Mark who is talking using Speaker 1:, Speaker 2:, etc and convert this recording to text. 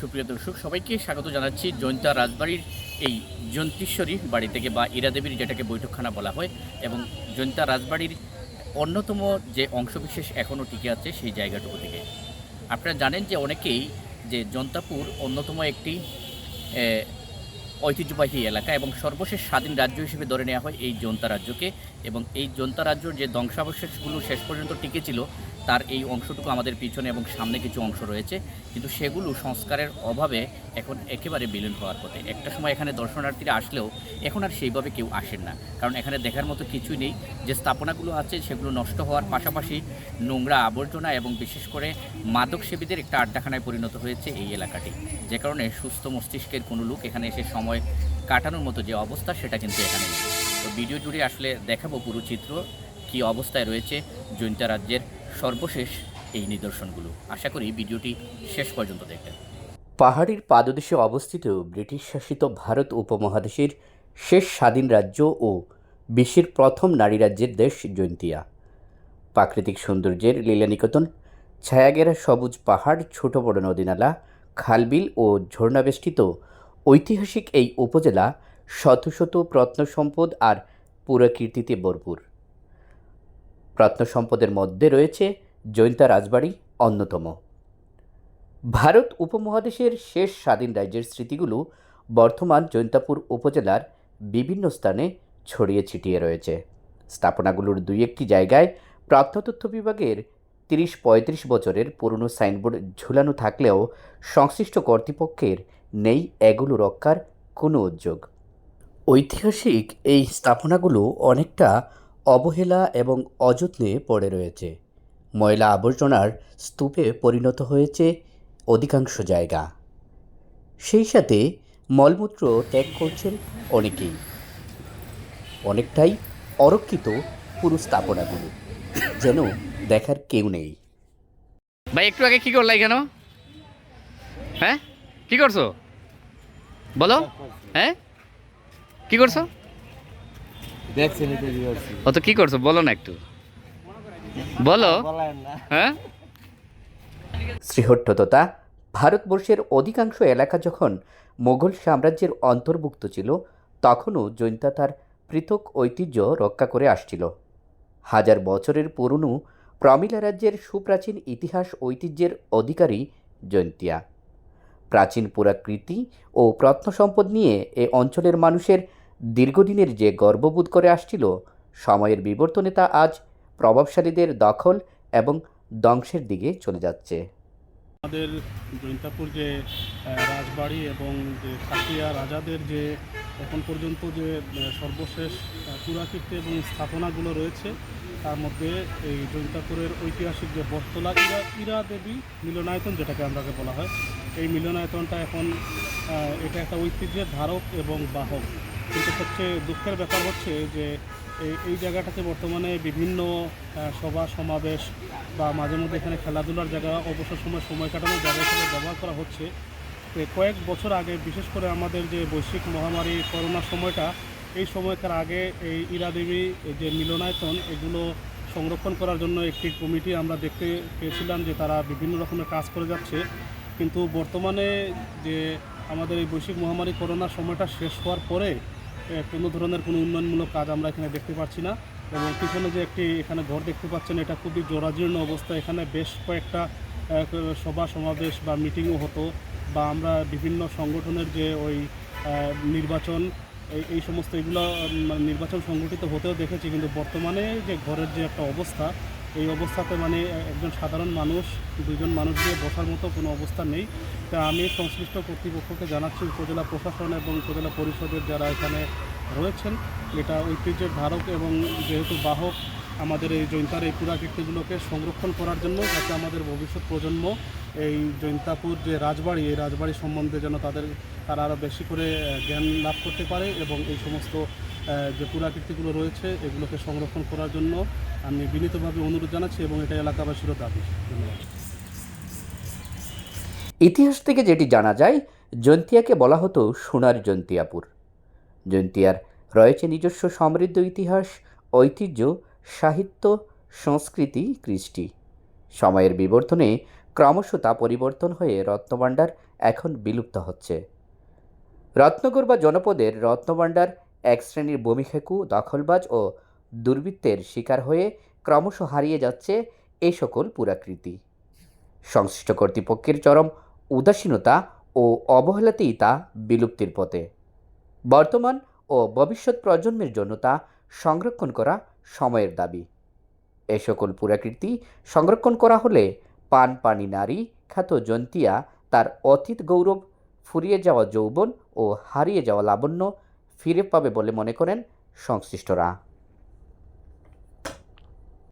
Speaker 1: সুপ্রিয় দর্শক, সবাইকে স্বাগত জানাচ্ছি জয়ন্তা রাজবাড়ির এই জন্তীশ্বরী বাড়ি থেকে বা ইরাদেবীর যেটাকে বৈঠকখানা বলা হয় এবং জয়ন্তা রাজবাড়ির অন্যতম যে অংশবিশেষ এখনও টিকে আছে সেই জায়গাটুকু থেকে। আপনারা জানেন যে অনেকেই যে জন্তাপুর অন্যতম একটি ঐতিহ্যবাহী এলাকা এবং সর্বশেষ স্বাধীন রাজ্য হিসেবে ধরে নেওয়া হয় এই জন্তা রাজ্যকে এবং এই জন্তা রাজ্যর যে ধ্বংসাবশেষগুলো শেষ পর্যন্ত টিকেছিল তার এই অংশটুকু আমাদের পিছনে এবং সামনে কিছু অংশ রয়েছে। কিন্তু সেগুলো সংস্কারের অভাবে এখন একেবারে বিলীন হওয়ার পথে। একটা সময় এখানে দর্শনার্থীরা আসলেও এখন আর সেইভাবে কেউ আসেন না। কারণ এখানে দেখার মতো কিছুই নেই। যে স্থাপনাগুলো আছে সেগুলো নষ্ট হওয়ার পাশাপাশি নোংরা আবর্জনা এবং বিশেষ করে মাদক সেবীদের একটা আড্ডাখানায় পরিণত হয়েছে এই এলাকাটি। যে কারণে সুস্থ মস্তিষ্কের কোনো লোক এখানে এসে সময় কাটানোর মতো যে অবস্থা, সেটা কিন্তু এখানে নেই। তো ভিডিও জুড়ে আসলে দেখাবো পুরো চিত্র, কী অবস্থায় রয়েছে জৈন্তা রাজ্যের সর্বশেষ এই নিদর্শনগুলো। আশা করি ভিডিওটি শেষ পর্যন্ত দেখবেন।
Speaker 2: পাহাড়ের পাদদেশে অবস্থিত ব্রিটিশ শাসিত ভারত উপমহাদেশের শেষ স্বাধীন রাজ্য ও বিশ্বের প্রথম নারী রাজ্যের দেশ জৈন্তিয়া। প্রাকৃতিক সৌন্দর্যের লীলানিকেতন, ছায়াগেরা সবুজ পাহাড়, ছোট বড় নদীনালা, খালবিল ও ঝর্ণাবেষ্টিত ঐতিহাসিক এই উপজেলা শত শত প্রত্নসম্পদ আর পুরাকীর্তিতে ভরপুর। প্রত্নসম্পদের মধ্যে রয়েছে জৈন্তা রাজবাড়ি, অন্যতম। ভারত উপমহাদেশের শেষ স্বাধীন রাজ্যের স্মৃতিগুলো বর্তমান জৈন্তাপুর উপজেলার বিভিন্ন স্থানে ছড়িয়ে ছিটিয়ে রয়েছে। স্থাপনাগুলোর দুই একটি জায়গায় প্রত্নতত্ত্ব বিভাগের তিরিশ পঁয়ত্রিশ বছরের পুরনো সাইনবোর্ড ঝুলানো থাকলেও সংশ্লিষ্ট কর্তৃপক্ষের নেই এগুলো রক্ষার কোনো উদ্যোগ। ঐতিহাসিক এই স্থাপনাগুলো অনেকটা অবহেলা এবং অযত্নে পড়ে রয়েছে। ময়লা আবর্জনার স্তূপে পরিণত হয়েছে অধিকাংশ জায়গা। সেই সাথে মলমূত্র ত্যাগ করছেন অনেকেই। অনেকটাই অরক্ষিত পুরো স্থাপনাগুলো, যেন দেখার কেউ নেই।
Speaker 1: ভাই, একটু আগে কি করলাই কেন হ্যাঁ? কি করছ? বলো। হ্যাঁ? কি করছ? ও তো কি করছ? বলো না একটু। বলো। হ্যাঁ?
Speaker 2: শ্রীহট্টতা ভারতবর্ষের অধিকাংশ এলাকা যখন মোগল সাম্রাজ্যের অন্তর্ভুক্ত ছিল তখনও জৈন্তা তার পৃথক ঐতিহ্য রক্ষা করে আসছিল। হাজার বছরের পুরনো প্রমিলা রাজ্যের সুপ্রাচীন ইতিহাস ঐতিহ্যের অধিকারী জৈন্তিয়া। প্রাচীন পুরাকৃতি ও প্রত্নসম্পদ নিয়ে এ অঞ্চলের মানুষের দীর্ঘদিনের যে গর্ববোধ করে আসছিল, সময়ের বিবর্তনে তা আজ প্রভাবশালীদের দখল এবং ধ্বংসের দিকে চলে যাচ্ছে।
Speaker 3: আমাদের জৈন্তাপুর যে রাজবাড়ি এবং যে খাসিয়া রাজাদের যে, এখন পর্যন্ত যে সর্বশেষ পুরাকীর্তি এবং স্থাপনাগুলো রয়েছে, তার মধ্যে এই জৈন্তাপুরের ঐতিহাসিক যে বটতলা, ইরা ইরা দেবী মিলনায়তন যেটাকে আমরাকে বলা হয়, এই মিলনায়তনটা এখন এটা একটা ঐতিহ্যের ধারক এবং বাহক। কিন্তু সবচেয়ে দুঃখের ব্যাপার হচ্ছে যে এই এই জায়গাটাতে বর্তমানে বিভিন্ন সভা, সমাবেশ বা মাঝে মধ্যে এখানে খেলাধুলার জায়গা, অবসর সময় সময় কাটানোর জায়গা হিসেবে ব্যবহার করা হচ্ছে। কয়েক বছর আগে, বিশেষ করে আমাদের যে বৈশ্বিক মহামারী, করোনার সময়টা, এই সময়কার আগে এই ইরাদেবী যে মিলনায়তন, এগুলো সংরক্ষণ করার জন্য একটি কমিটি আমরা দেখতে পেয়েছিলাম যে তারা বিভিন্ন রকমের কাজ করে যাচ্ছে। কিন্তু বর্তমানে যে আমাদের এই বৈশ্বিক মহামারী, করোনার সময়টা শেষ হওয়ার পরে কোনো ধরনের কোনো উন্নয়নমূলক কাজ আমরা এখানে দেখতে পাচ্ছি না। এবং পিছনে যে একটি এখানে ঘর দেখতে পাচ্ছেন, এটা খুবই জরাজীর্ণ অবস্থা। এখানে বেশ কয়েকটা সভা সমাবেশ বা মিটিংও হতো বা আমরা বিভিন্ন সংগঠনের যে ওই নির্বাচন, এই সমস্ত এগুলো মানে নির্বাচন সংগঠিত হতেও দেখেছি। কিন্তু বর্তমানে যে ঘরের যে একটা অবস্থা এই অবস্থাতে মানে একজন সাধারণ মানুষ, দুজন মানুষ দিয়ে বসার মতো কোনো অবস্থা নেই। তা আমি সংশ্লিষ্ট কর্তৃপক্ষকে জানাচ্ছি, উপজেলা প্রশাসন এবং উপজেলা পরিষদের যারা এখানে রয়েছেন। এটা ঐতিহ্যের ধারক এবং যেহেতু বাহক, আমাদের এই জৈন্তার এই পুরাকীর্তিগুলোকে সংরক্ষণ করার জন্য যাতে আমাদের ভবিষ্যৎ প্রজন্ম এই জৈন্তাপুর যে রাজবাড়ি, এই রাজবাড়ি সম্বন্ধে যেন তাদের, তারা আরও বেশি করে জ্ঞান লাভ করতে পারে এবং এই সমস্ত যে পুরাকীর্তিগুলো রয়েছে, এগুলোকে সংরক্ষণ করার জন্য আমি বিনীতভাবে অনুরোধ জানাচ্ছি এবং এটা এলাকাবাসীরও দাবি।
Speaker 2: ইতিহাস থেকে যেটি জানা যায়, জন্তিয়াকে বলা হতো সোনার জন্তিয়াপুর। জন্তিয়ার রয়েছে নিজস্ব সমৃদ্ধ ইতিহাস, ঐতিহ্য, সাহিত্য, সংস্কৃতি, কৃষ্টি। সময়ের বিবর্তনে ক্রমশ তা পরিবর্তন হয়ে রত্নভাণ্ডার এখন বিলুপ্ত হচ্ছে। রত্নগর বা জনপদের রত্নভাণ্ডার এক শ্রেণির বমিখেকু, দখলবাজ ও দুর্বৃত্তের শিকার হয়ে ক্রমশ হারিয়ে যাচ্ছে এই সকল পুরাকৃতি। সংশ্লিষ্ট কর্তৃপক্ষের চরম উদাসীনতা ও অবহেলাতেই তা বিলুপ্তির পথে। বর্তমান ও ভবিষ্যৎ প্রজন্মের জন্য তা সংরক্ষণ করা সময়ের দাবি। এ সকল পুরাকৃতি সংরক্ষণ করা হলে পান পানি নারী, খ্যাত জন্তিয়া, তার অতীত গৌরব, ফুরিয়ে যাওয়া যৌবন ও হারিয়ে যাওয়া লাবণ্য ফিরে পাবে বলে মনে করেন সংশ্লিষ্টরা।